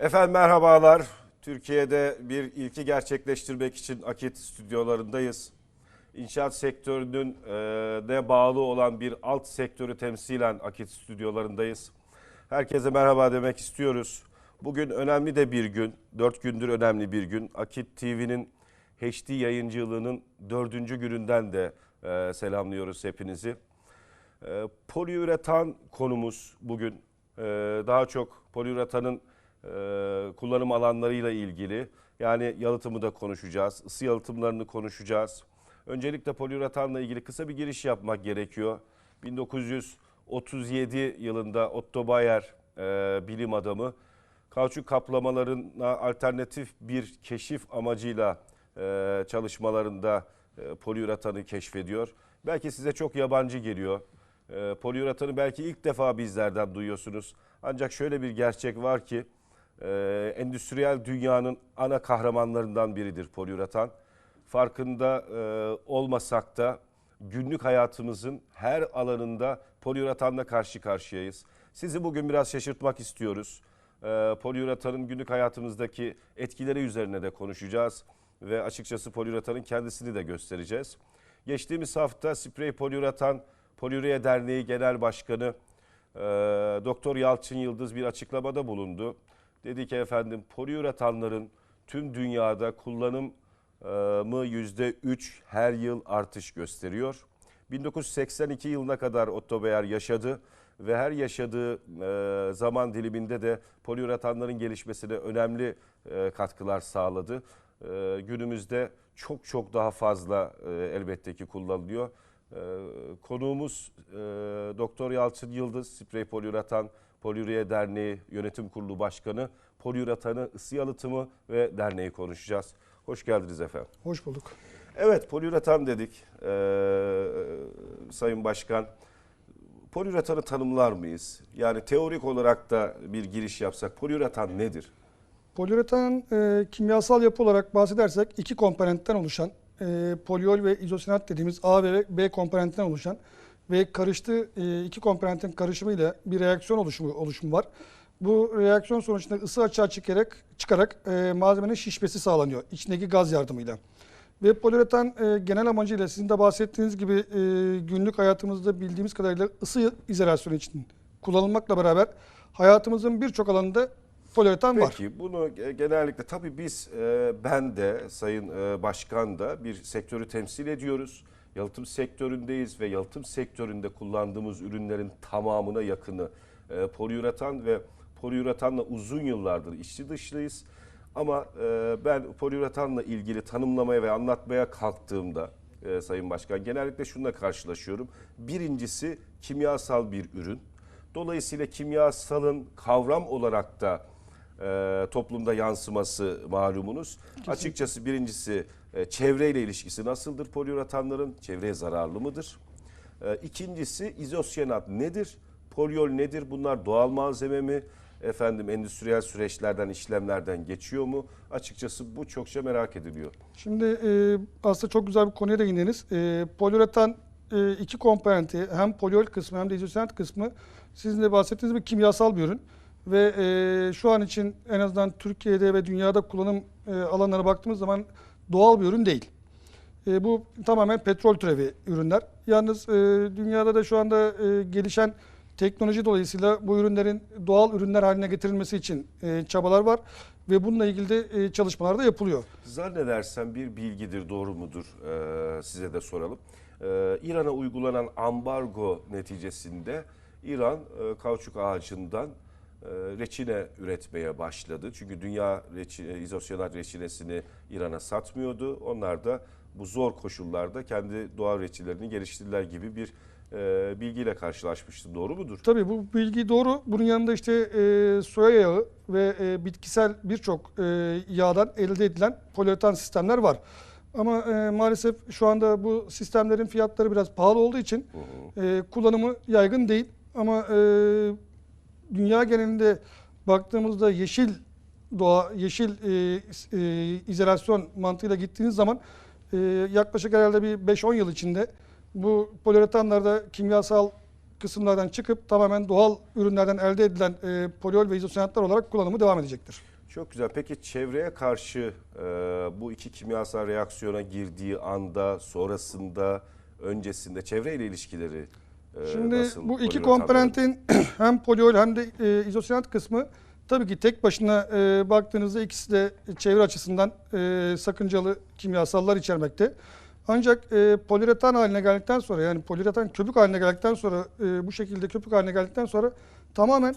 Efendim merhabalar. Türkiye'de bir ilki gerçekleştirmek için Akit stüdyolarındayız. İnşaat sektörünün e, ne bağlı olan bir alt sektörü temsilen Akit stüdyolarındayız. Herkese merhaba demek istiyoruz. Bugün önemli de bir gün, dört gündür önemli bir gün. Akit TV'nin HD yayıncılığının dördüncü gününden de e, selamlıyoruz hepinizi. E, poliüretan konumuz bugün. E, daha çok poliüretanın kullanım alanlarıyla ilgili. Yani yalıtımı da konuşacağız, ısı yalıtımlarını konuşacağız. Öncelikle poliüretanla ilgili kısa bir giriş yapmak gerekiyor. 1937 yılında Otto Bayer e, bilim adamı kauçuk kaplamalarına alternatif bir keşif amacıyla e, çalışmalarında e, poliüretanı keşfediyor. Belki size çok yabancı geliyor. E, poliüretanı belki ilk defa bizlerden duyuyorsunuz. Ancak şöyle bir gerçek var ki e, endüstriyel dünyanın ana kahramanlarından biridir poliüretan. Farkında e, olmasak da günlük hayatımızın her alanında poliüretanla karşı karşıyayız. Sizi bugün biraz şaşırtmak istiyoruz. E, poliüretanın günlük hayatımızdaki etkileri üzerine de konuşacağız ve açıkçası poliüretanın kendisini de göstereceğiz. Geçtiğimiz hafta Sprey Poliüretan Poliüreye Derneği Genel Başkanı e, Doktor Yalçın Yıldız bir açıklamada bulundu. Dedi ki efendim poliüretanların tüm dünyada kullanım mı %3 her yıl artış gösteriyor. 1982 yılına kadar Otto Bayer yaşadı ve her yaşadığı e, zaman diliminde de poliüretanların gelişmesine önemli e, katkılar sağladı. E, Günümüzde çok çok daha fazla e, elbette ki kullanılıyor. E, Konuğumuz e, Doktor Yalçın Yıldız, Sprey Poliüretan Poliüreye Derneği Yönetim Kurulu Başkanı. Poliüretanı, ısı yalıtımı ve derneği konuşacağız. Hoş geldiniz efendim. Hoş bulduk. Evet poliüretan dedik ee, Sayın Başkan. Poliüretanı tanımlar mıyız? Yani teorik olarak da bir giriş yapsak poliüretan nedir? Poliüretanın e, kimyasal yapı olarak bahsedersek iki komponentten oluşan e, poliol ve izosinat dediğimiz A ve B komponentinden oluşan ve karıştığı e, iki komponentin karışımıyla bir reaksiyon oluşumu, oluşumu var. Bu reaksiyon sonucunda ısı açığa çıkarak, çıkarak e, malzemenin şişmesi sağlanıyor içindeki gaz yardımıyla. Ve poliüretan e, genel amacıyla sizin de bahsettiğiniz gibi e, günlük hayatımızda bildiğimiz kadarıyla ısı izolasyonu için kullanılmakla beraber hayatımızın birçok alanında poliüretan var. Peki bunu genellikle tabii biz e, ben de Sayın e, Başkan da bir sektörü temsil ediyoruz. Yalıtım sektöründeyiz ve yalıtım sektöründe kullandığımız ürünlerin tamamına yakını e, poliüretan ve poliüretanla uzun yıllardır içli dışlıyız. Ama e, ben poliüretanla ilgili tanımlamaya ve anlatmaya kalktığımda e, Sayın Başkan genellikle şununla karşılaşıyorum. Birincisi kimyasal bir ürün. Dolayısıyla kimyasalın kavram olarak da e, toplumda yansıması malumunuz. Açıkçası birincisi çevreyle ilişkisi nasıldır poliüretanların? Çevreye zararlı mıdır? E, ikincisi izosyenat nedir? Poliol nedir? Bunlar doğal malzeme mi? Efendim endüstriyel süreçlerden, işlemlerden geçiyor mu? Açıkçası bu çokça merak ediliyor. Şimdi e, aslında çok güzel bir konuya değindiniz. E, poliüretan e, iki komponenti hem poliol kısmı hem de izosinat kısmı sizin de bahsettiğiniz bir kimyasal bir ürün. Ve e, şu an için en azından Türkiye'de ve dünyada kullanım e, alanlarına baktığımız zaman doğal bir ürün değil. E, bu tamamen petrol türevi ürünler. Yalnız e, dünyada da şu anda e, gelişen teknoloji dolayısıyla bu ürünlerin doğal ürünler haline getirilmesi için e, çabalar var ve bununla ilgili de e, çalışmalar da yapılıyor. Zannedersem bir bilgidir, doğru mudur Ee, size de soralım. Ee, İran'a uygulanan ambargo neticesinde İran e, kauçuk ağacından e, reçine üretmeye başladı. Çünkü dünya reçine, izosyanar reçinesini İran'a satmıyordu. Onlar da bu zor koşullarda kendi doğal reçinelerini geliştirdiler gibi bir e, bilgiyle karşılaşmıştım. Doğru mudur? Tabii bu bilgi doğru. Bunun yanında işte e, soya yağı ve e, bitkisel birçok e, yağdan elde edilen poliüretan sistemler var. Ama e, maalesef şu anda bu sistemlerin fiyatları biraz pahalı olduğu için e, kullanımı yaygın değil. Ama e, dünya genelinde baktığımızda yeşil doğa, yeşil e, e, izolasyon mantığıyla gittiğiniz zaman e, yaklaşık herhalde bir 5-10 yıl içinde bu poliüretanlarda kimyasal kısımlardan çıkıp tamamen doğal ürünlerden elde edilen e, poliol ve izosyanatlar olarak kullanımı devam edecektir. Çok güzel. Peki çevreye karşı e, bu iki kimyasal reaksiyona girdiği anda, sonrasında, öncesinde çevreyle ilişkileri Şimdi nasıl? bu iki komponentin hem poliol hem de e, izosyanat kısmı tabii ki tek başına e, baktığınızda ikisi de çevre açısından e, sakıncalı kimyasallar içermekte. Ancak e, poliüretan haline geldikten sonra yani poliüretan köpük haline geldikten sonra e, bu şekilde köpük haline geldikten sonra tamamen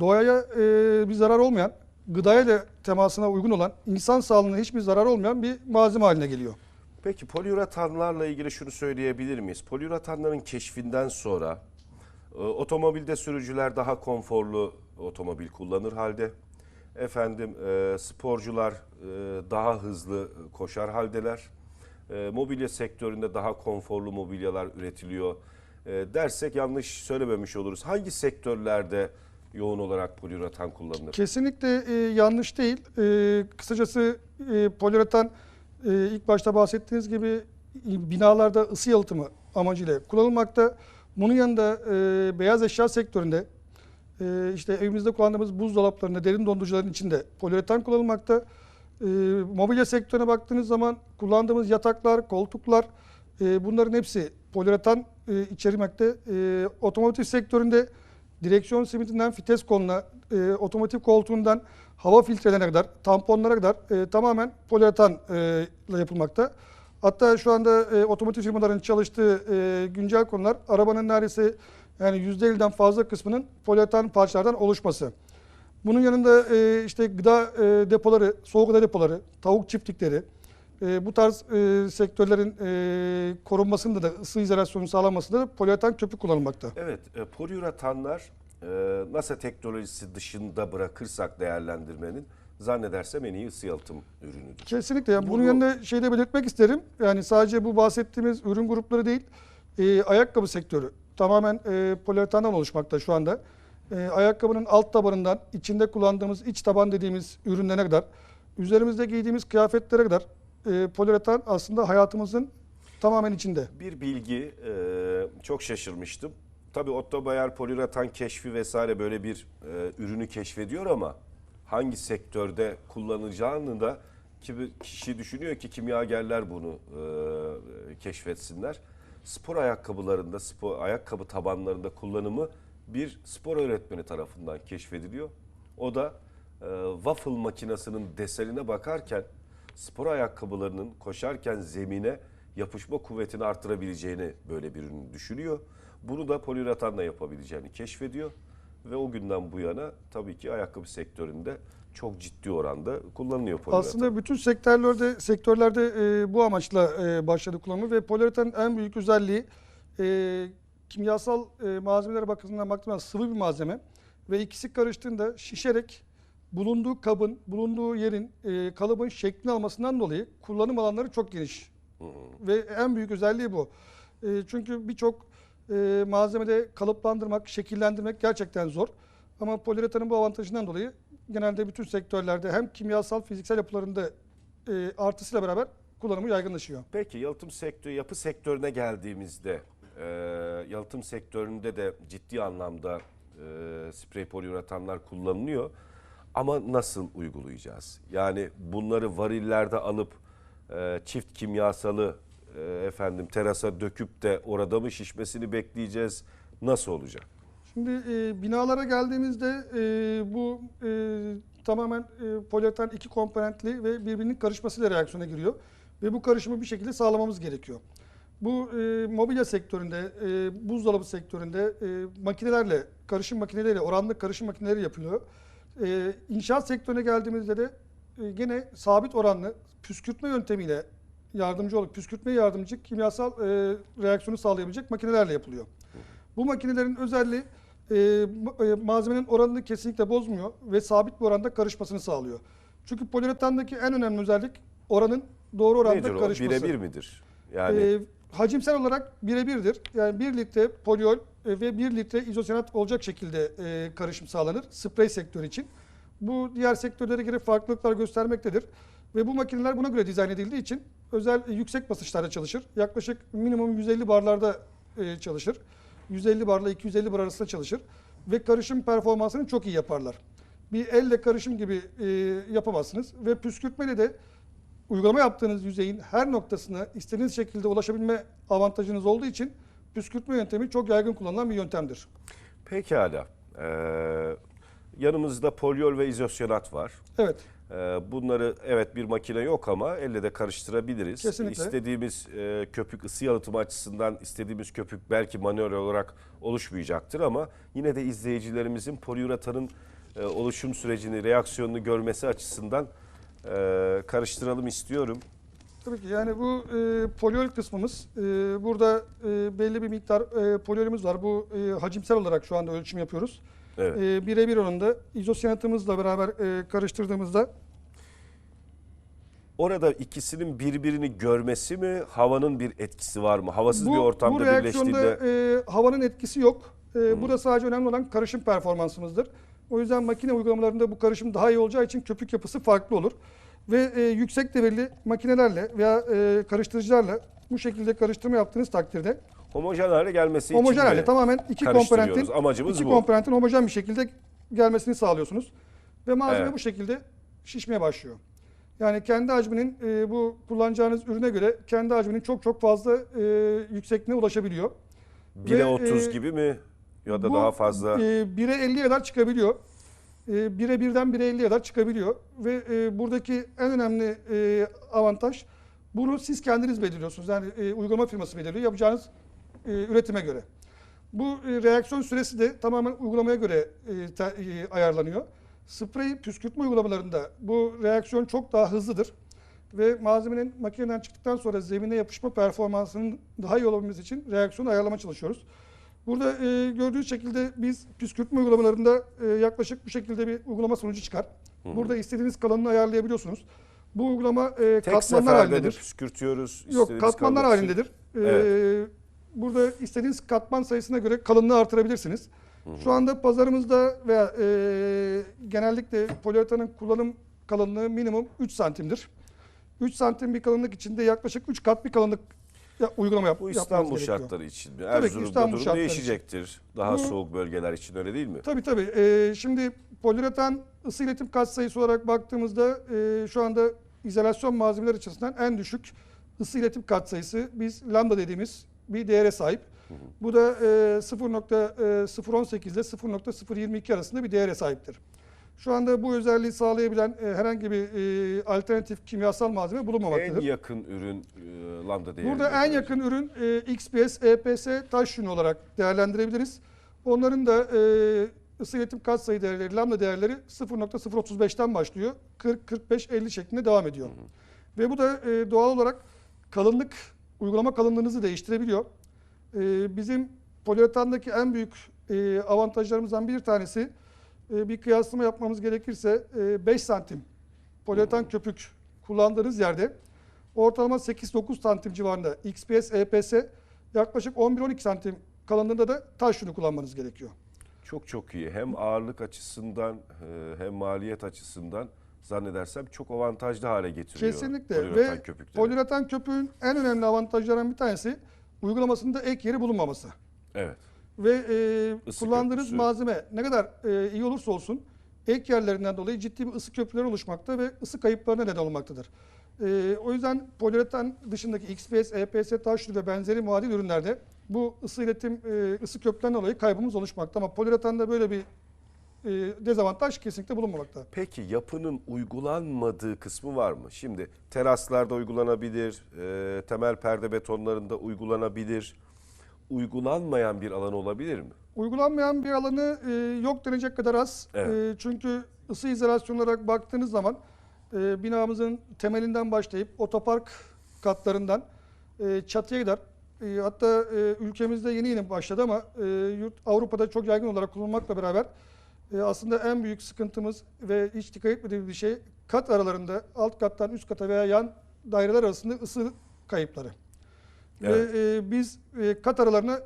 doğaya e, bir zarar olmayan, gıdaya da temasına uygun olan, insan sağlığına hiçbir zarar olmayan bir malzeme haline geliyor. Peki poliüretanlarla ilgili şunu söyleyebilir miyiz? Poliüretanların keşfinden sonra e, otomobilde sürücüler daha konforlu otomobil kullanır halde. Efendim e, sporcular e, daha hızlı koşar haldeler. E, mobilya sektöründe daha konforlu mobilyalar üretiliyor e, dersek yanlış söylememiş oluruz. Hangi sektörlerde yoğun olarak poliüretan kullanılır? Kesinlikle e, yanlış değil. E, kısacası e, poliüretan e, ilk başta bahsettiğiniz gibi e, binalarda ısı yalıtımı amacıyla kullanılmakta. Bunun yanında e, beyaz eşya sektöründe e, işte evimizde kullandığımız buzdolaplarında, derin dondurucuların içinde poliüretan kullanılmakta. E, mobilya sektörüne baktığınız zaman kullandığımız yataklar, koltuklar e, bunların hepsi poliüretan e, içermekte. E, otomotiv sektöründe direksiyon simitinden fites koluna, e, otomotiv koltuğundan hava filtrelerine kadar, tamponlara kadar e, tamamen poliüretan e, yapılmakta. Hatta şu anda e, otomotiv firmaların çalıştığı e, güncel konular arabanın neredeyse yani %50'den fazla kısmının poliüretan parçalardan oluşması. Bunun yanında e, işte gıda e, depoları, soğuk gıda depoları, tavuk çiftlikleri, e, bu tarz e, sektörlerin e, korunmasında da ısı izolasyonu sağlanmasında da poliüretan köpük kullanılmakta. Evet, e, poliüretanlar NASA teknolojisi dışında bırakırsak değerlendirmenin zannedersem en iyi ısı yalıtım ürünüdür. Kesinlikle. Yani bunun Bunu- yanında şey de belirtmek isterim. Yani sadece bu bahsettiğimiz ürün grupları değil, e, ayakkabı sektörü tamamen e, poliüretandan oluşmakta şu anda. E, ayakkabının alt tabanından içinde kullandığımız iç taban dediğimiz ürünlerine kadar, üzerimizde giydiğimiz kıyafetlere kadar e, poliüretan aslında hayatımızın tamamen içinde. Bir bilgi e, çok şaşırmıştım. Tabii Otto Bayer poliüretan keşfi vesaire böyle bir e, ürünü keşfediyor ama hangi sektörde kullanacağını da kişi düşünüyor ki kimyagerler bunu e, keşfetsinler. Spor ayakkabılarında, spor ayakkabı tabanlarında kullanımı bir spor öğretmeni tarafından keşfediliyor. O da e, waffle makinesinin desenine bakarken spor ayakkabılarının koşarken zemine yapışma kuvvetini artırabileceğini böyle bir düşünüyor. Bunu da poliüretanla yapabileceğini keşfediyor. Ve o günden bu yana tabii ki ayakkabı sektöründe çok ciddi oranda kullanılıyor poliüretan. Aslında bütün sektörlerde sektörlerde e, bu amaçla e, başladı kullanımı ve poliüretanın en büyük özelliği e, kimyasal e, malzemelere bakımından baktığımda sıvı bir malzeme ve ikisi karıştığında şişerek bulunduğu kabın, bulunduğu yerin, e, kalıbın şeklini almasından dolayı kullanım alanları çok geniş. Ve en büyük özelliği bu. E, çünkü birçok e, malzemede kalıplandırmak, şekillendirmek gerçekten zor. Ama poliüretanın bu avantajından dolayı genelde bütün sektörlerde hem kimyasal, fiziksel yapılarında e, artısıyla beraber kullanımı yaygınlaşıyor. Peki yalıtım sektörü, yapı sektörüne geldiğimizde e, yalıtım sektöründe de ciddi anlamda e, sprey poliüretanlar kullanılıyor. Ama nasıl uygulayacağız? Yani bunları varillerde alıp e, çift kimyasalı e, efendim terasa döküp de orada mı şişmesini bekleyeceğiz? Nasıl olacak? Şimdi e, binalara geldiğimizde e, bu e, tamamen e, poliüretan iki komponentli ve birbirinin karışmasıyla reaksiyona giriyor. Ve bu karışımı bir şekilde sağlamamız gerekiyor. Bu e, mobilya sektöründe, e, buzdolabı sektöründe e, makinelerle, karışım makineleriyle, oranlı karışım makineleri yapılıyor. E, inşaat sektörüne geldiğimizde de e, gene sabit oranlı püskürtme yöntemiyle yardımcı olup püskürtmeye yardımcı kimyasal e, reaksiyonu sağlayabilecek makinelerle yapılıyor. Bu makinelerin özelliği e, e, malzemenin oranını kesinlikle bozmuyor ve sabit bir oranda karışmasını sağlıyor. Çünkü poliüretandaki en önemli özellik oranın doğru oranda Nedir o? karışması. Birebir midir? Yani E, hacimsel olarak birebirdir. Yani 1 litre poliol e, ve 1 litre izosyanat olacak şekilde e, karışım sağlanır sprey sektörü için. Bu diğer sektörlere göre farklılıklar göstermektedir. Ve bu makineler buna göre dizayn edildiği için özel yüksek basınçlarda çalışır. Yaklaşık minimum 150 barlarda e, çalışır. 150 barla 250 bar arasında çalışır ve karışım performansını çok iyi yaparlar. Bir elle karışım gibi e, yapamazsınız ve püskürtmeyle de uygulama yaptığınız yüzeyin her noktasına istediğiniz şekilde ulaşabilme avantajınız olduğu için püskürtme yöntemi çok yaygın kullanılan bir yöntemdir. Pekala. Ee, yanımızda polyol ve izosyanat var. Evet. Ee, bunları evet bir makine yok ama elle de karıştırabiliriz. Kesinlikle. İstediğimiz e, köpük ısı yalıtımı açısından istediğimiz köpük belki manuel olarak oluşmayacaktır ama yine de izleyicilerimizin poliüretanın e, oluşum sürecini, reaksiyonunu görmesi açısından e, karıştıralım istiyorum. Tabii ki yani bu e, poliol kısmımız e, burada e, belli bir miktar e, poliolümüz var. Bu e, hacimsel olarak şu anda ölçüm yapıyoruz. Evet. E, birebir oranında izosyanatımızla beraber e, karıştırdığımızda Orada ikisinin birbirini görmesi mi, havanın bir etkisi var mı? Havasız bir bu, ortamda bu reaksiyonda birleştiğinde e, havanın etkisi yok. E, burada sadece önemli olan karışım performansımızdır. O yüzden makine uygulamalarında bu karışım daha iyi olacağı için köpük yapısı farklı olur. Ve e, yüksek devirli makinelerle veya e, karıştırıcılarla bu şekilde karıştırma yaptığınız takdirde homojen hale gelmesi homojen için hale tamamen iki komponentin Amacımız iki bu. komponentin homojen bir şekilde gelmesini sağlıyorsunuz. Ve malzeme Evet. bu şekilde şişmeye başlıyor. Yani kendi hacminin e, bu kullanacağınız ürüne göre kendi hacminin çok çok fazla e, yüksekliğine ulaşabiliyor. 1'e Ve, 30 e, gibi mi ya da Bu, daha fazla? E, 1'e 50'ye kadar çıkabiliyor. E, 1'e 1'den 1'e 50'ye kadar çıkabiliyor. Ve e, buradaki en önemli e, avantaj bunu siz kendiniz belirliyorsunuz. Yani e, uygulama firması belirliyor yapacağınız e, üretime göre. Bu e, reaksiyon süresi de tamamen uygulamaya göre e, e, ayarlanıyor. Sprey püskürtme uygulamalarında bu reaksiyon çok daha hızlıdır. Ve malzemenin makineden çıktıktan sonra zemine yapışma performansının daha iyi olabilmesi için reaksiyonu ayarlama çalışıyoruz. Burada e, gördüğünüz şekilde biz püskürtme uygulamalarında e, yaklaşık bu şekilde bir uygulama sonucu çıkar. Burada istediğiniz kalınlığı ayarlayabiliyorsunuz. Bu uygulama e, Tek katmanlar halindedir. püskürtüyoruz. Yok katmanlar için. halindedir. Evet. Burada istediğiniz katman sayısına göre kalınlığı artırabilirsiniz. Şu anda pazarımızda veya e, genellikle poliuretanın kullanım kalınlığı minimum 3 santimdir. 3 santim bir kalınlık içinde yaklaşık 3 kat bir kalınlık ya, uygulama yap, Bu İstanbul şartları için Erzurum'da İstanbul durum şartları değişecektir. Daha Bu- soğuk bölgeler için öyle değil mi? Tabii tabii. Ee, şimdi poliüretan ısı iletim katsayısı olarak baktığımızda e, şu anda izolasyon malzemeler açısından en düşük ısı iletim katsayısı biz lambda dediğimiz bir değere sahip. Bu da e, 0.018 ile 0.022 arasında bir değere sahiptir. Şu anda bu özelliği sağlayabilen e, herhangi bir e, alternatif kimyasal malzeme En bulunmamaktadır. yakın ürün e, lambda değerinde. Burada en yakın ürün e, XPS, EPS taş yünü olarak değerlendirebiliriz. Onların da e, ısı iletim katsayı değerleri, lambda değerleri 0.035'ten başlıyor. 40, 45, 50 şeklinde devam ediyor. Ve bu da e, doğal olarak kalınlık, uygulama kalınlığınızı değiştirebiliyor. E, bizim poliuretandaki en büyük e, avantajlarımızdan bir tanesi e, bir kıyaslama yapmamız gerekirse e, 5 santim poliuretan köpük kullandığınız yerde ortalama 8-9 santim civarında XPS, EPS yaklaşık 11-12 santim kalınlığında da taş yünü kullanmanız gerekiyor. Çok çok iyi. Hem ağırlık açısından e, hem maliyet açısından zannedersem çok avantajlı hale getiriyor. Kesinlikle poliüretan ve köpükleri. poliüretan köpüğün en önemli avantajlarından bir tanesi uygulamasında ek yeri bulunmaması. Evet. Ve e, Isı kullandığınız köprüsü. malzeme ne kadar e, iyi olursa olsun ek yerlerinden dolayı ciddi bir ısı köprüleri oluşmakta ve ısı kayıplarına neden olmaktadır. E, o yüzden poliüretan dışındaki XPS, EPS, taşlı ve benzeri muadil ürünlerde bu ısı iletim, e, ısı köprülerinden dolayı kaybımız oluşmakta. Ama poliüretanda böyle bir dezavantaj kesinlikle bulunmamakta. Peki yapının uygulanmadığı kısmı var mı? Şimdi teraslarda uygulanabilir, e, temel perde betonlarında uygulanabilir. Uygulanmayan bir alan olabilir mi? Uygulanmayan bir alanı e, yok denecek kadar az. Evet. E, çünkü ısı izolasyonu olarak baktığınız zaman e, binamızın temelinden başlayıp otopark katlarından e, çatıya kadar e, hatta e, ülkemizde yeni yeni başladı ama e, yurt Avrupa'da çok yaygın olarak kullanılmakla beraber e, aslında en büyük sıkıntımız ve hiç dikkat etmediğimiz bir şey kat aralarında alt kattan üst kata veya yan daireler arasında ısı kayıpları. Evet. Ve e, biz e, kat aralarına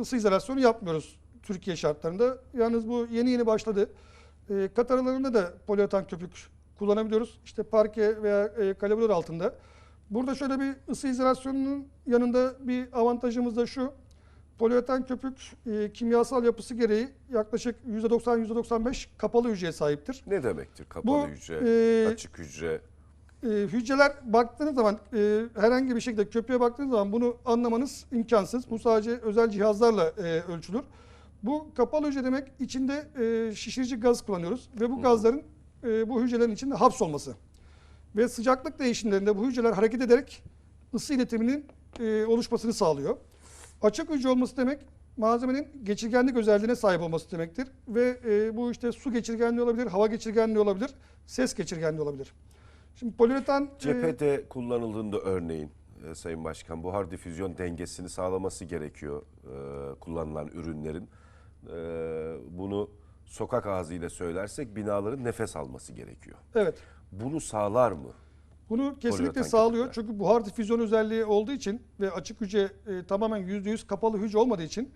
ısı izolasyonu yapmıyoruz Türkiye şartlarında. Yalnız bu yeni yeni başladı. E, kat aralarında da poliuretan köpük kullanabiliyoruz. İşte parke veya e, kalibrör altında. Burada şöyle bir ısı izolasyonunun yanında bir avantajımız da şu. Poliüreten köpük e, kimyasal yapısı gereği yaklaşık %90-%95 kapalı hücreye sahiptir. Ne demektir kapalı Bu, hücre, e, açık hücre? E, hücreler baktığınız zaman e, herhangi bir şekilde köpüğe baktığınız zaman bunu anlamanız imkansız. Bu sadece özel cihazlarla e, ölçülür. Bu kapalı hücre demek içinde e, şişirici gaz kullanıyoruz ve bu gazların e, bu hücrelerin içinde hapsolması. Ve sıcaklık değişimlerinde bu hücreler hareket ederek ısı iletiminin e, oluşmasını sağlıyor. Açık hücre olması demek malzemenin geçirgenlik özelliğine sahip olması demektir. Ve e, bu işte su geçirgenliği olabilir, hava geçirgenliği olabilir, ses geçirgenliği olabilir. Şimdi poliüretan e, Cephede kullanıldığında örneğin e, Sayın Başkan buhar difüzyon dengesini sağlaması gerekiyor e, kullanılan ürünlerin. E, bunu sokak ağzıyla söylersek binaların nefes alması gerekiyor. evet Bunu sağlar mı? Bunu kesinlikle sağlıyor. Çünkü buhar difüzyon özelliği olduğu için ve açık hücre e, tamamen %100 kapalı hücre olmadığı için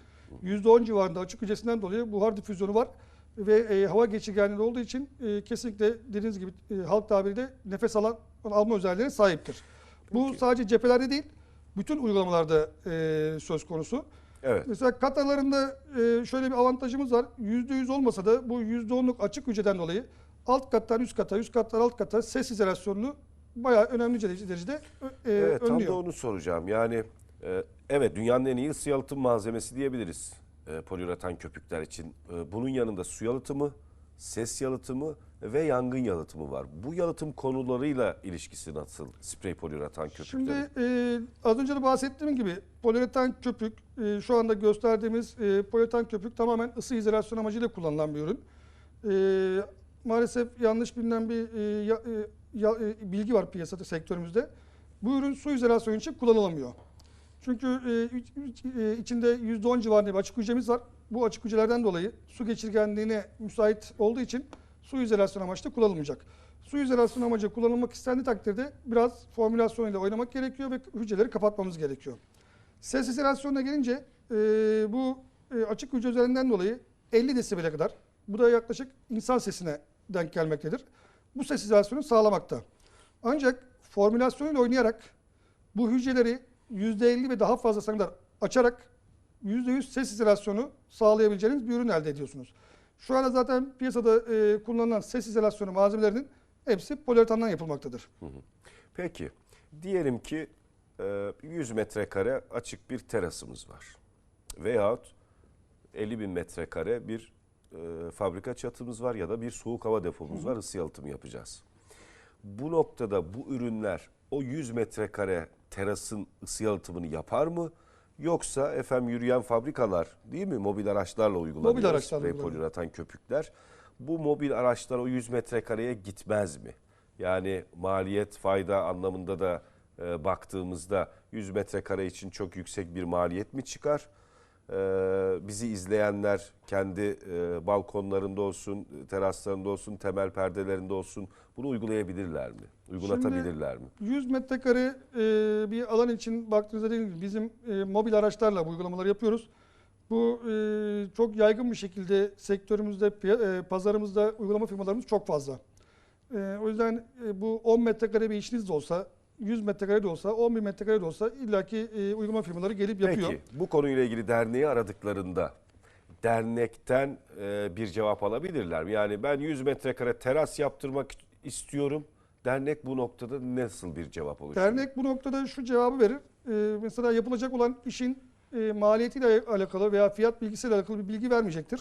%10 civarında açık hücresinden dolayı buhar difüzyonu var ve e, hava geçirgenliği olduğu için e, kesinlikle dediğiniz gibi e, halk tabiriyle nefes alan alma özelliğine sahiptir. Bu Peki. sadece cephelerde değil, bütün uygulamalarda e, söz konusu. Evet. Mesela katalarında e, şöyle bir avantajımız var. %100 olmasa da bu %10'luk açık hücreden dolayı alt kattan üst kata, üst kattan alt kata ses izolasyonunu bayağı önemli derece- derecede e, Evet tam da önlüyor. onu soracağım. Yani e, evet dünyanın en iyi ısı yalıtım malzemesi diyebiliriz e, poliüretan köpükler için. E, bunun yanında su yalıtımı, ses yalıtımı ve yangın yalıtımı var. Bu yalıtım konularıyla ilişkisi nasıl sprey poliüretan köpüklerin? Şimdi e, az önce de bahsettiğim gibi poliüretan köpük e, şu anda gösterdiğimiz e, poliüretan köpük tamamen ısı izolasyon amacıyla kullanılan bir ürün. E, maalesef yanlış bilinen bir e, ya- e, e, bilgi var piyasada sektörümüzde. Bu ürün su izolasyonu için kullanılamıyor. Çünkü e, e, içinde %10 civarında bir açık hücremiz var. Bu açık hücrelerden dolayı su geçirgenliğine müsait olduğu için su izolasyon amaçlı kullanılmayacak. Su izolasyon amacı kullanılmak istendiği takdirde biraz formülasyonuyla oynamak gerekiyor ve hücreleri kapatmamız gerekiyor. Ses izolasyonuna gelince e, bu e, açık hücre üzerinden dolayı 50 desibele kadar, bu da yaklaşık insan sesine denk gelmektedir. Bu ses izolasyonu sağlamakta. Ancak formülasyonuyla oynayarak bu hücreleri %50 ve daha fazlasına kadar açarak %100 ses izolasyonu sağlayabileceğiniz bir ürün elde ediyorsunuz. Şu anda zaten piyasada e, kullanılan ses izolasyonu malzemelerinin hepsi poliüretandan yapılmaktadır. Peki diyelim ki e, 100 metrekare açık bir terasımız var. Veyahut 50 bin metrekare bir e, fabrika çatımız var ya da bir soğuk hava depomuz var ısı yalıtımı yapacağız. Bu noktada bu ürünler o 100 metrekare terasın ısı yalıtımını yapar mı? Yoksa efendim yürüyen fabrikalar değil mi mobil araçlarla uygulanıyor. Mobil araçlarla sprey poliüreten köpükler. Bu mobil araçlar o 100 metrekareye gitmez mi? Yani maliyet fayda anlamında da e, baktığımızda 100 metrekare için çok yüksek bir maliyet mi çıkar? E, bizi izleyenler kendi e, balkonlarında olsun, teraslarında olsun, temel perdelerinde olsun bunu uygulayabilirler mi? Uygulatabilirler mi? 100 metrekare e, bir alan için baktığınızda dediğim gibi bizim e, mobil araçlarla bu uygulamaları yapıyoruz. Bu çok yaygın bir şekilde sektörümüzde, pazarımızda uygulama firmalarımız çok fazla. O yüzden bu 10 metrekare bir işiniz de olsa, 100 metrekare de olsa, 10 bin metrekare de olsa illaki e, uygulama firmaları gelip yapıyor. Peki bu konuyla ilgili derneği aradıklarında dernekten e, bir cevap alabilirler mi? Yani ben 100 metrekare teras yaptırmak istiyorum. Dernek bu noktada nasıl bir cevap oluşturur? Dernek bu noktada şu cevabı verir. Ee, mesela yapılacak olan işin e, maliyetiyle alakalı veya fiyat bilgisiyle alakalı bir bilgi vermeyecektir.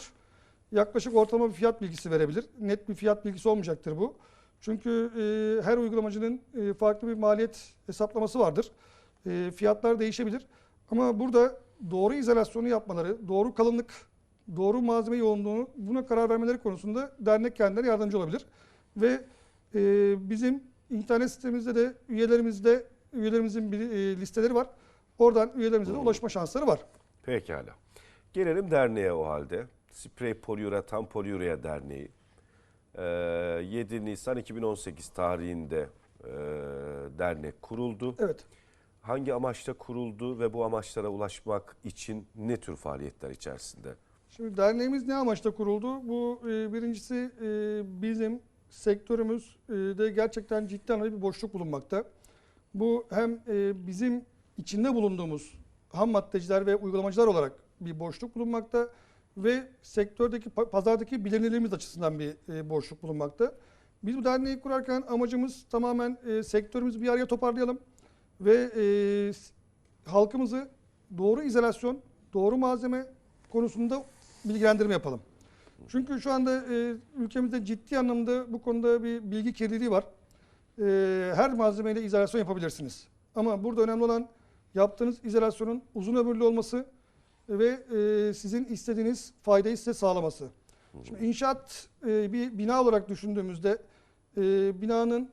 Yaklaşık ortalama bir fiyat bilgisi verebilir. Net bir fiyat bilgisi olmayacaktır bu. Çünkü e, her uygulamacının e, farklı bir maliyet hesaplaması vardır. E, fiyatlar değişebilir. Ama burada doğru izolasyonu yapmaları, doğru kalınlık, doğru malzeme yoğunluğunu buna karar vermeleri konusunda dernek kendileri yardımcı olabilir. Ve e, bizim internet sitemizde de üyelerimizde üyelerimizin bir e, listeleri var. Oradan üyelerimize de ulaşma şansları var. Pekala. Gelelim derneğe o halde. Sprey Poliüretan Poliürea Derneği. Ee, 7 Nisan 2018 tarihinde e, dernek kuruldu. Evet. Hangi amaçla kuruldu ve bu amaçlara ulaşmak için ne tür faaliyetler içerisinde? Şimdi derneğimiz ne amaçla kuruldu? Bu e, birincisi e, bizim sektörümüz e, de gerçekten ciddi anlamda bir boşluk bulunmakta. Bu hem bizim içinde bulunduğumuz ham maddeciler ve uygulamacılar olarak bir boşluk bulunmakta ve sektördeki pa- pazardaki bilinirliğimiz açısından bir e, boşluk bulunmakta. Biz bu derneği kurarken amacımız tamamen e, sektörümüzü bir araya toparlayalım ve e, halkımızı doğru izolasyon, doğru malzeme konusunda bilgilendirme yapalım. Çünkü şu anda e, ülkemizde ciddi anlamda bu konuda bir bilgi kirliliği var. E, her malzemeyle izolasyon yapabilirsiniz. Ama burada önemli olan yaptığınız izolasyonun uzun ömürlü olması ve e, sizin istediğiniz faydayı size sağlaması. Şimdi inşaat e, bir bina olarak düşündüğümüzde e, binanın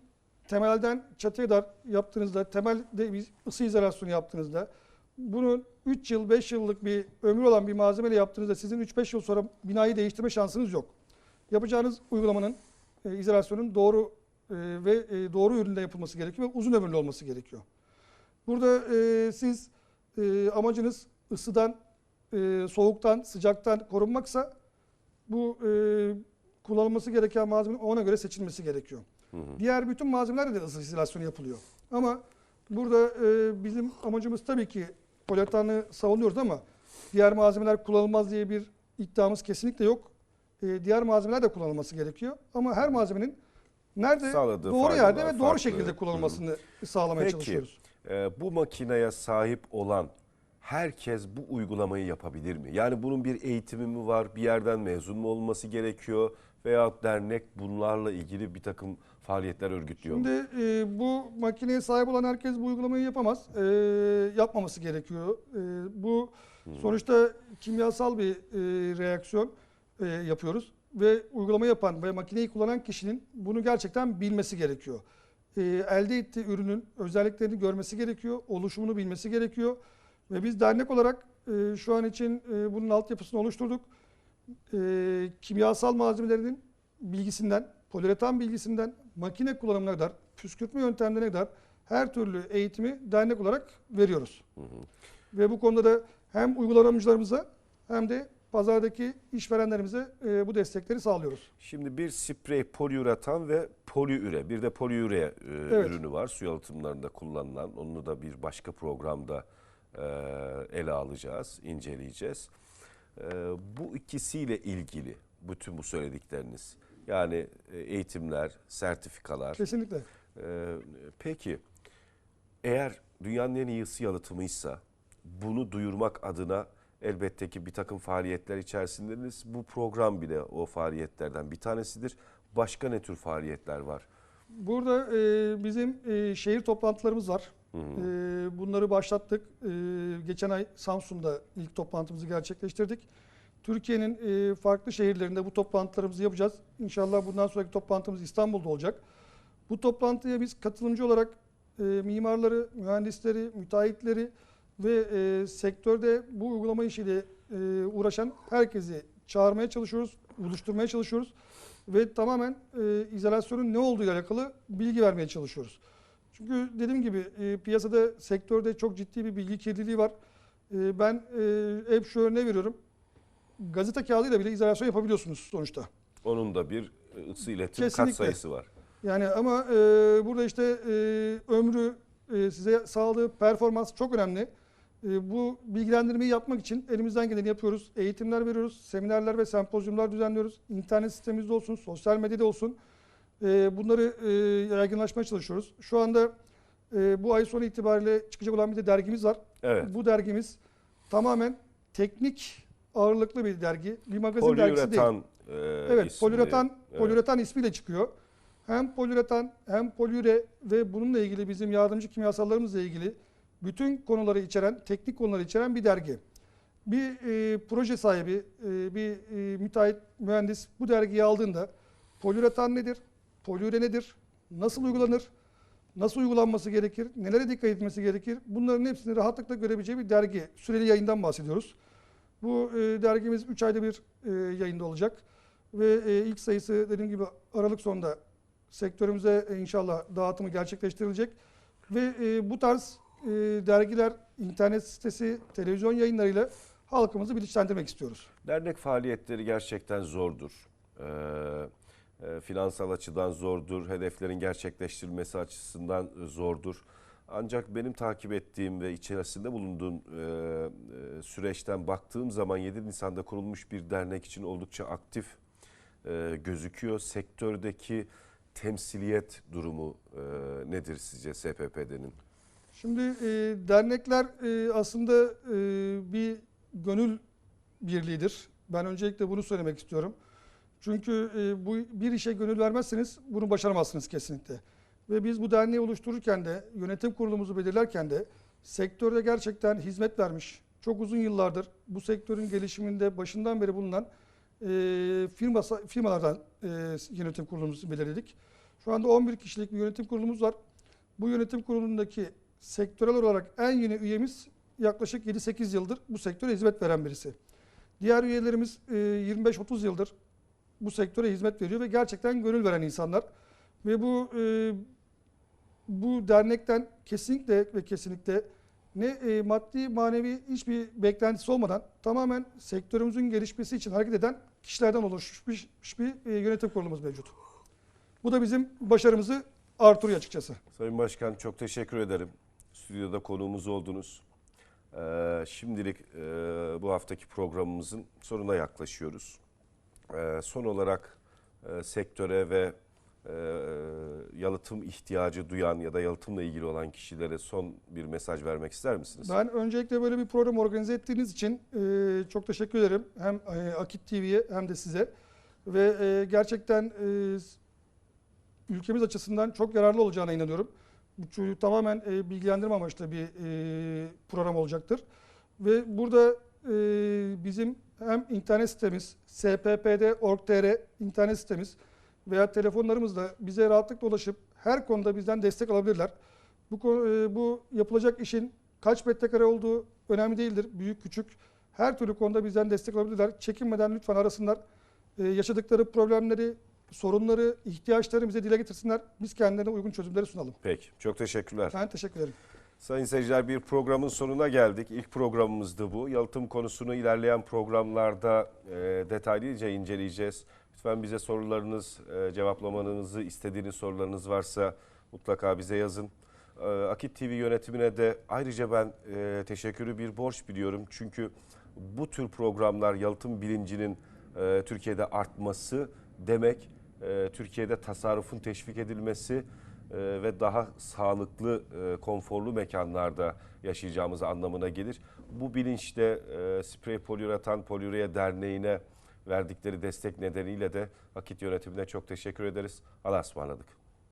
temelden çatıya kadar yaptığınızda, temelde bir ısı izolasyonu yaptığınızda bunun 3 yıl, 5 yıllık bir ömrü olan bir malzemeyle yaptığınızda sizin 3-5 yıl sonra binayı değiştirme şansınız yok. Yapacağınız uygulamanın, e, izolasyonun doğru e, ve e, doğru üründe yapılması gerekiyor ve uzun ömürlü olması gerekiyor. Burada e, siz e, amacınız ısıdan, e, soğuktan, sıcaktan korunmaksa bu e, kullanılması gereken malzeme ona göre seçilmesi gerekiyor. Diğer bütün malzemelerde de ısı izolasyonu yapılıyor. Ama burada e, bizim amacımız tabii ki polietanı savunuyoruz ama diğer malzemeler kullanılmaz diye bir iddiamız kesinlikle yok. E, diğer malzemeler de kullanılması gerekiyor. Ama her malzemenin nerede Sağladığı doğru yerde ve doğru farklı. şekilde kullanılmasını sağlamaya Peki. çalışıyoruz. Ee, bu makineye sahip olan herkes bu uygulamayı yapabilir mi? Yani bunun bir eğitimi mi var? Bir yerden mezun mu olması gerekiyor? Veya dernek bunlarla ilgili bir takım faaliyetler örgütlüyor mu? Şimdi e, bu makineye sahip olan herkes bu uygulamayı yapamaz. E, yapmaması gerekiyor. E, bu sonuçta kimyasal bir e, reaksiyon e, yapıyoruz ve uygulama yapan ve makineyi kullanan kişinin bunu gerçekten bilmesi gerekiyor. E, elde ettiği ürünün özelliklerini görmesi gerekiyor, oluşumunu bilmesi gerekiyor ve biz dernek olarak e, şu an için e, bunun altyapısını oluşturduk. E, kimyasal malzemelerinin bilgisinden, poliüretan bilgisinden makine kullanımına kadar, püskürtme yöntemlerine kadar her türlü eğitimi dernek olarak veriyoruz. Ve bu konuda da hem uygulamacılarımıza hem de pazardaki işverenlerimize e, bu destekleri sağlıyoruz. Şimdi bir sprey poliüretan ve poliüre, bir de poliüre e, Evet. ürünü var su yalıtımlarında kullanılan. Onu da bir başka programda ele alacağız, inceleyeceğiz. E, bu ikisiyle ilgili bütün bu söyledikleriniz, yani e, eğitimler, sertifikalar. Kesinlikle. e, peki, eğer dünyanın en iyi ısı yalıtımıysa bunu duyurmak adına elbette ki bir takım faaliyetler içerisindeniz. Bu program bile o faaliyetlerden bir tanesidir. Başka ne tür faaliyetler var? Burada e, bizim e, şehir toplantılarımız var. E, bunları başlattık. E, geçen ay Samsun'da ilk toplantımızı gerçekleştirdik. Türkiye'nin e, farklı şehirlerinde bu toplantılarımızı yapacağız. İnşallah bundan sonraki toplantımız İstanbul'da olacak. Bu toplantıya biz katılımcı olarak e, mimarları, mühendisleri, müteahhitleri ve e, sektörde bu uygulama işiyle e, uğraşan herkesi çağırmaya çalışıyoruz, buluşturmaya çalışıyoruz ve tamamen e, izolasyonun ne olduğu ile alakalı bilgi vermeye çalışıyoruz. Çünkü dediğim gibi e, piyasada, sektörde çok ciddi bir bilgi kirliliği var. E, ben e, hep şu örneği veriyorum. Gazete kağıdıyla bile izolasyon yapabiliyorsunuz sonuçta. Onun da bir e, ısı iletim Kesinlikle. katsayısı var. Yani ama e, burada işte e, ömrü e, size sağladığı performans çok önemli. E, bu bilgilendirmeyi yapmak için elimizden geleni yapıyoruz. Eğitimler veriyoruz, seminerler ve sempozyumlar düzenliyoruz. İnternet sitemizde olsun, sosyal medyada olsun. E, bunları e, yaygınlaşmaya çalışıyoruz. Şu anda e, bu ay sonu itibariyle çıkacak olan bir de dergimiz var. Evet. Bu dergimiz tamamen teknik ağırlıklı bir dergi. Bir magazin dergisi değil. Poliüretan e, Evet, isimli. poliüretan, Evet. poliüretan ismiyle çıkıyor. Hem poliüretan hem poliüre ve bununla ilgili bizim yardımcı kimyasallarımızla ilgili bütün konuları içeren, teknik konuları içeren bir dergi. Bir e, proje sahibi, e, bir e, müteahhit, mühendis bu dergiyi aldığında poliüretan nedir, poliüre nedir, nasıl uygulanır, nasıl uygulanması gerekir, nelere dikkat etmesi gerekir bunların hepsini rahatlıkla görebileceği bir dergi. Süreli yayından bahsediyoruz. Bu e, dergimiz 3 ayda bir e, yayında olacak. Ve e, ilk sayısı dediğim gibi Aralık sonunda sektörümüze e, inşallah dağıtımı gerçekleştirilecek. Ve e, bu tarz e, dergiler, internet sitesi, televizyon yayınlarıyla halkımızı bilinçlendirmek istiyoruz. Dernek faaliyetleri gerçekten zordur. Ee, e, finansal açıdan zordur, hedeflerin gerçekleştirilmesi açısından zordur. Ancak benim takip ettiğim ve içerisinde bulunduğum e, e, süreçten baktığım zaman 7 Nisan'da kurulmuş bir dernek için oldukça aktif e, gözüküyor. Sektördeki temsiliyet durumu e, nedir sizce SPP'denin? Şimdi e, dernekler e, aslında e, bir gönül birliğidir. Ben öncelikle bunu söylemek istiyorum. Çünkü e, bu bir işe gönül vermezseniz bunu başaramazsınız kesinlikle. Ve biz bu derneği oluştururken de yönetim kurulumuzu belirlerken de sektörde gerçekten hizmet vermiş, çok uzun yıllardır bu sektörün gelişiminde başından beri bulunan e, firma, firmalardan e, yönetim kurulumuzu belirledik. Şu anda 11 kişilik bir yönetim kurulumuz var. Bu yönetim kurulundaki sektörel olarak en yeni üyemiz yaklaşık 7-8 yıldır bu sektöre hizmet veren birisi. Diğer üyelerimiz e, 25-30 yıldır bu sektöre hizmet veriyor ve gerçekten gönül veren insanlar. Ve bu e, bu dernekten kesinlikle ve kesinlikle ne e, maddi manevi hiçbir beklentisi olmadan tamamen sektörümüzün gelişmesi için hareket eden kişilerden oluşmuş bir e, yönetim kurulumuz mevcut. Bu da bizim başarımızı artırıyor açıkçası. Sayın Başkan çok teşekkür ederim. Stüdyoda konuğumuz oldunuz. Ee, şimdilik e, bu haftaki programımızın sonuna yaklaşıyoruz. Ee, son olarak e, sektöre ve e, yalıtım ihtiyacı duyan ya da yalıtımla ilgili olan kişilere son bir mesaj vermek ister misiniz? Ben öncelikle böyle bir program organize ettiğiniz için e, çok teşekkür ederim. Hem e, Akit TV'ye hem de size. Ve e, gerçekten e, ülkemiz açısından çok yararlı olacağına inanıyorum. Bu tamamen e, bilgilendirme amaçlı bir e, program olacaktır. Ve burada e, bizim hem internet sitemiz, sppd.org.tr internet sitemiz veya telefonlarımızla bize rahatlıkla ulaşıp her konuda bizden destek alabilirler. Bu, e, bu yapılacak işin kaç metrekare olduğu önemli değildir. Büyük küçük her türlü konuda bizden destek alabilirler. Çekinmeden lütfen arasınlar. E, yaşadıkları problemleri, sorunları, ihtiyaçları bize dile getirsinler. Biz kendilerine uygun çözümleri sunalım. Peki, çok teşekkürler. Ben teşekkür ederim. Sayın seyirciler bir programın sonuna geldik. İlk programımızdı bu. Yalıtım konusunu ilerleyen programlarda e, detaylıca inceleyeceğiz. Lütfen bize sorularınız, e, cevaplamanızı istediğiniz sorularınız varsa mutlaka bize yazın. E, Akit TV yönetimine de ayrıca ben e, teşekkürü bir borç biliyorum. Çünkü bu tür programlar yalıtım bilincinin e, Türkiye'de artması demek, e, Türkiye'de tasarrufun teşvik edilmesi e, ve daha sağlıklı, e, konforlu mekanlarda yaşayacağımız anlamına gelir. Bu bilinçle e, Sprey Poliüreten Poliüre Derneği'ne verdikleri destek nedeniyle de Akit yönetimine çok teşekkür ederiz. Allah'a ısmarladık.